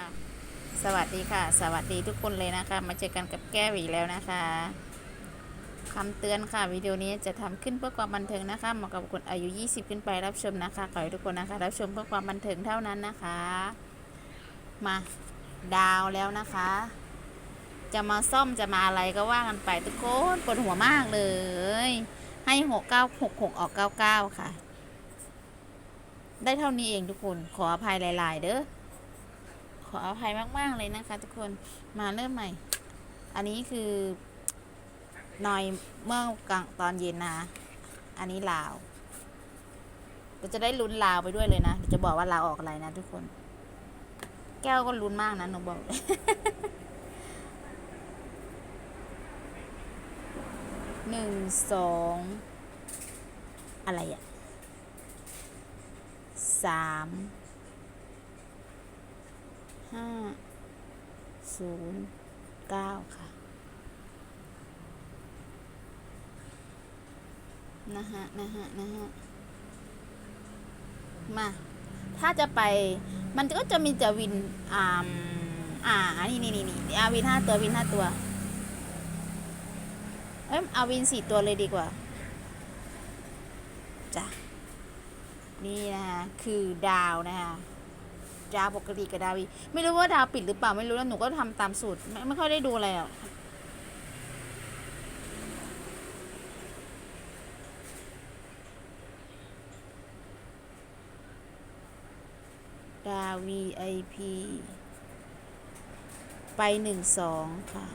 ค่ะ สวัสดีค่ะ สวัสดีทุกคนเลยนะคะ มาเจอกันกับแก้วอีกแล้วนะคะคำเตือนค่ะวิดีโอนี้จะทำขึ้นเพื่อความบันเทิงนะคะเหมาะกับคนอายุ 20 ขึ้นไปรับชมนะคะขอให้ทุกคนนะคะ รับชมเพื่อความบันเทิงเท่านั้นนะคะ มาดาวแล้วนะคะ จะมาซ่อมจะมาอะไรก็ว่ากันไปทุกคนปวดหัวมากเลย ให้หกเก้าหกหกออกเก้าเก้าค่ะ ได้เท่านี้เองทุกคนขออภัยหลาย ๆ เด้อ ขออภัยมาก ๆ เลยนะคะ ทุกคนมาเริ่มใหม่ อันนี้คือนอยเมื่อกลางตอนเย็นนะ อันนี้ลาวเราจะได้ลุ้นลาวไปด้วยเลยนะจะบอกว่าลาวออกอะไรนะทุกคน แก้วก็ลุ้นมากนะหนูบอกเลยหนึ่งสองอะไรอะสาม ห้าศูนย์เก้าค่ะ นะฮะ นะฮะ นะฮะ มา ถ้าจะไป มันก็จะมีจะวิน อ่าอ่า นี่นี่นี่นี่อาวินห้าตัว วินห้าตัว เอ้ยเอาวินสี่ตัวเลยดีกว่า จ้ะ นี่นะคะคือดาวนะคะ ดาวปกติกับดาวีไม่รู้ว่าดาวปิดหรือเปล่าไม่รู้แล้วหนูก็ทำตามสูตรไม่ไม่ค่อยได้ดูอะไรหรอกดาวีไอพีไปหนึ่งสองค่ะ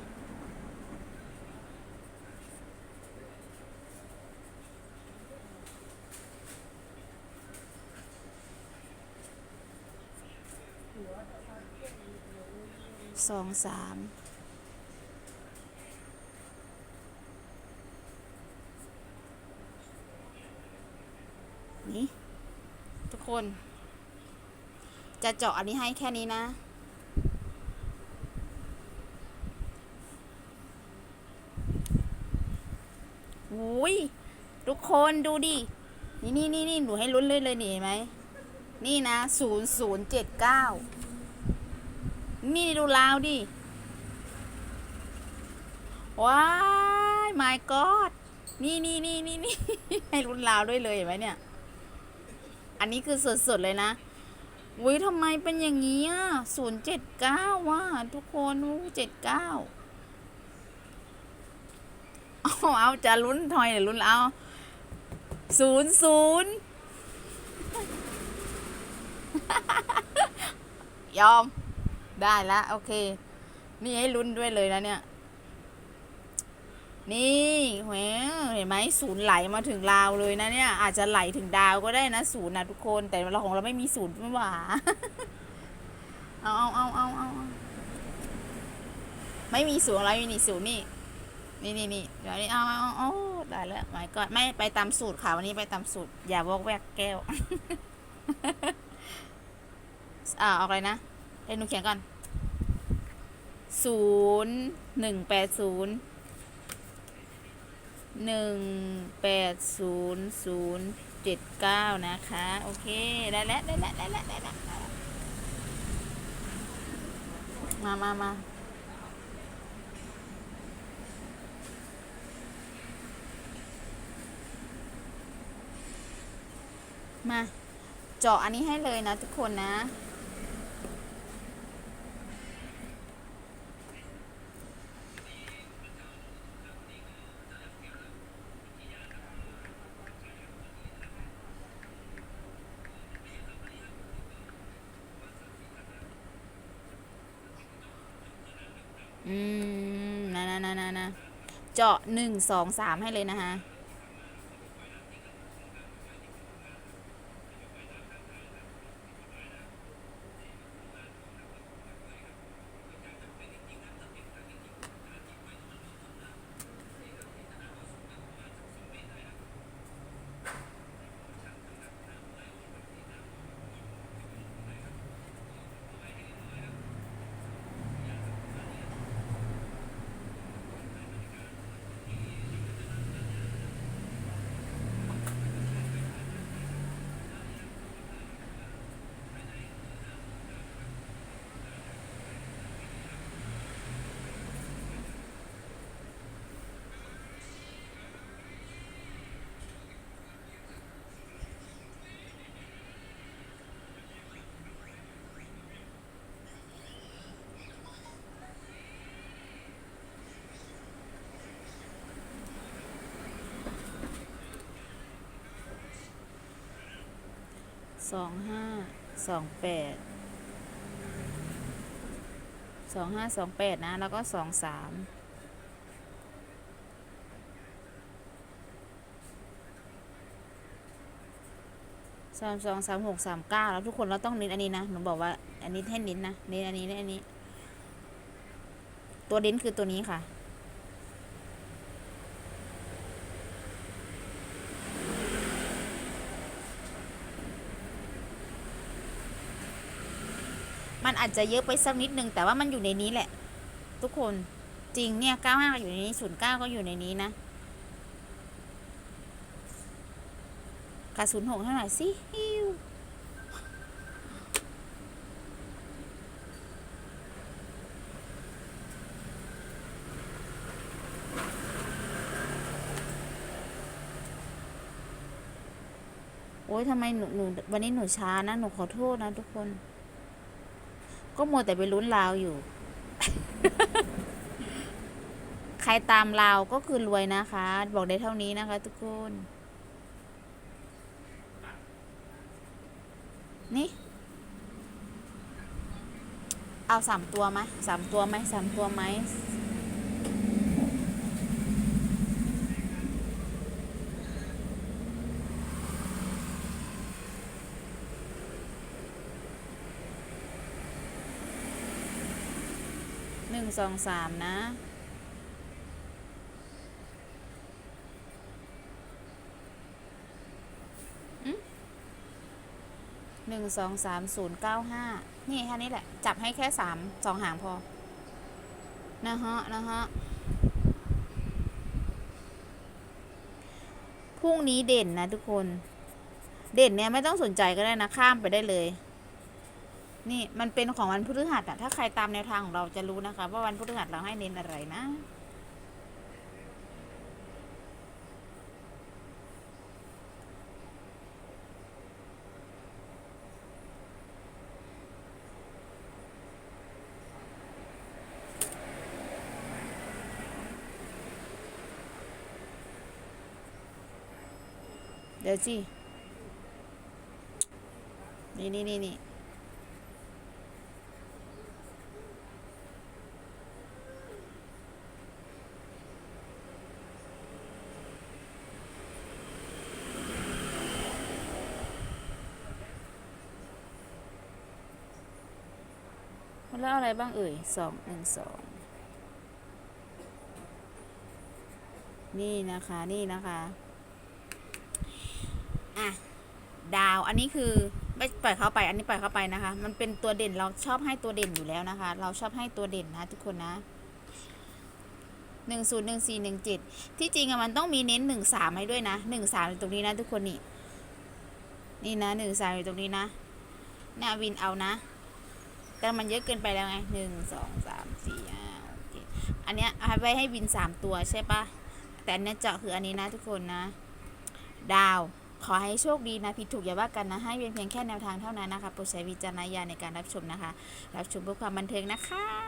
สองสามนี่ทุกคน จะเจาะอันนี้ให้แค่นี้นะ อุ้ย ทุกคนดูดิ นี่นี่นี่นี่หนูให้ลุ้นเลยเลยนี่เห็นไหม นี่นะศูนย์ศูนย์เจ็ดเก้านี่ดูลาวดิ ว้าย my god นี่นี่นี่นี่นี่ให้รุ่นลาวด้วยเลยเห็นไหมเนี่ย อันนี้คือสดๆเลยนะอุ้ยทำไมเป็นอย่างนี้อะศูนย์เจ็ดเก้าว่ะทุกคนอู้เจ็ดเก้าเอาเอาจะลุ้นทอยหรือลุ้นเอาศูนย์ศูนย์ ยอม ได้แล้วโอเค นี่ให้ลุ้นด้วยเลยนะเนี่ย นี่แหวเห็นไหมศูนย์ไหลมาถึงลาวเลยนะเนี่ย อาจจะไหลถึงดาวก็ได้นะศูนย์นะทุกคน แต่เราของเราไม่มีศูนย์ไม่หว่าเอาเอาเอาเอาเอาเอาไม่มีศูนย์อะไรมีนี่ศูนย์นี่นี่นี่นี่เดี๋ยวนี้เอาเอาเอาเอาได้แล้วหมายก่อนไม่ไปตามสูตรค่ะวันนี้ไปตามสูตร อย่าวอกแวกแก้ว อ่าเอาอะไรนะเดี๋ยวหนูเขียนก่อนศูนย์หนึ่งแปดศูนย์หนึ่งแปดศูนย์ศูนย์เจ็ดเก้านะคะ โอเค ได้แล้วได้แล้วได้แล้วได้แล้วได้แล้วมามามามา เจาะอันนี้ให้เลยนะทุกคนนะ อืมนะนะนะนะนะเจาะหนึ่งสองสามให้เลยนะคะ สองห้าสองแปดสองห้าสองแปดนะ แล้วก็สองสามสามสองสามหกสามเก้าแล้วทุกคนเราต้องเน้นอันนี้นะหนูบอกว่า อันนี้ให้เน้นนะเน้นอันนี้เน้นอันนี้ ตัวเด่นคือตัวนี้ค่ะ มันอาจจะเยอะไปสักนิดนึง แต่ว่ามันอยู่ในนี้แหละ ทุกคนจริงเนี่ย95ก็อยู่ในนี้09ก็อยู่ในนี้นะกระสุนหกเท่าไหร่สิฮิวโอ้ยทำไมหนูหนูวันนี้หนูช้านะ หนูขอโทษนะทุกคน ก็มัวแต่ไปลุ้นลาวอยู่ ใครตามลาวก็คือรวยนะคะ บอกได้เท่านี้นะคะ ทุกคน นี่ เอาสามตัวไหมสามตัวไหมสามตัวไหม นึ่งสองสามนะ หนึ่งสองสามศูนย์เก้าห้า นี่แค่นี้แหละ จับให้แค่สามสองหางพอ นะฮะ นะฮะ พรุ่งนี้เด่นนะทุกคน เด่นเนี่ยไม่ต้องสนใจก็ได้นะ ข้ามไปได้เลย นี่มันเป็นของวันพฤหัสอะถ้าใครตามแนวทางของเราจะรู้นะคะ ว่าวันพฤหัสเราให้เน้นอะไรนะ เดี๋ยวสิ นี่นี่นี่นี่ แล้วอะไรบ้างเอ่ยสองหนึ่งสองนี่นะคะนี่นะคะอะดาวอันนี้คือไม่ปล่อยเขาไป อันนี้ปล่อยเขาไปนะคะ มันเป็นตัวเด่นเราชอบให้ตัวเด่นอยู่แล้วนะคะ เราชอบให้ตัวเด่นนะทุกคนนะหนึ่งศูนย์หนึ่งสี่หนึ่งเจ็ดที่จริงอะมันต้องมีเน้นหนึ่งสามให้ด้วยนะหนึ่งสามอยู่ตรงนี้นะทุกคนนี่นี่นะหนึ่งสามอยู่ตรงนี้นะนี่ยวินเอานะ แต่มันเยอะเกินไปแล้วไงหนึ่งสองสามสี่ห้าโอเคอันเนี้ยเอาไว้ให้วินสามตัวใช่ปะแต่อันเนี้ยเจาะคืออันนี้นะทุกคนนะ ดาวขอให้โชคดีนะผิดถูกอย่าว่ากันนะให้เป็นเพียงแค่แนวทางเท่านั้นนะคะโปรดใช้วิจารณญาณในการรับชมนะคะ รับชมเพื่อความบันเทิงนะคะ